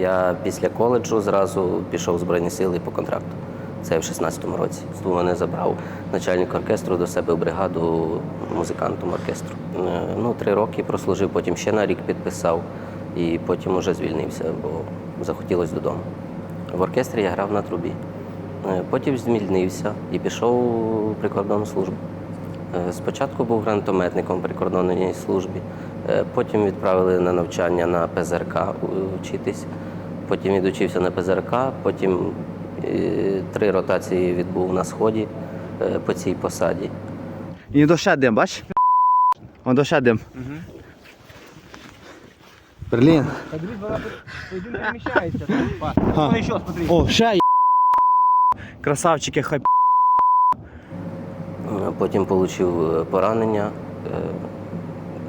Я після коледжу зразу пішов в Збройні сили по контракту. Це в 16-му році. Тому мене забрав начальник оркестру до себе в бригаду музикантом оркестру. Е, Ну, три роки прослужив, потім ще на рік підписав і потім уже звільнився, бо захотілося додому. В оркестрі я грав на трубі. Е, Потім звільнився і пішов у прикордонну службу. Е, Спочатку був гранатометником в прикордонній службі, потім відправили на навчання на ПЗРК вчитись. Потім відучився на ПЗРК, потім е, три ротації відбув на сході е, по цій посаді. І ще дим, бач? О, ще дим. Берлін. Один. Ну еще смотри. О, ще є. Красавчики, хай. Е, Потім отримав поранення,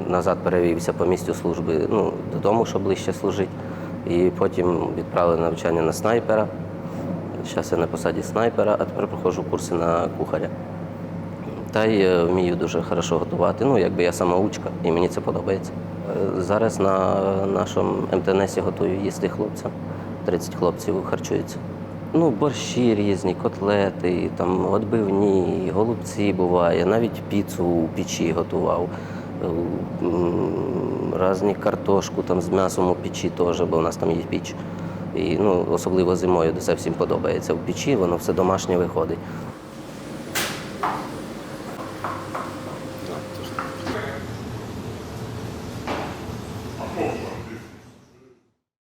назад перевівся по місцю служби ну, додому, щоб ближче служити. І потім відправили навчання на снайпера. Зараз я на посаді снайпера, а тепер проходжу курси на кухаря. Та й е, вмію дуже хорошо готувати. Ну, якби я самоучка, і мені це подобається. Е, Зараз на нашому МТНСі готую їсти хлопцям. 30 хлопців харчуються. Ну, борщі різні, котлети, там отбивні, голубці буває, навіть піцу у печі готував разні картошку там з м'ясом у печі теж, бо у нас там є піч. І ну, Особливо зимою це всім подобається. В печі воно все домашнє виходить.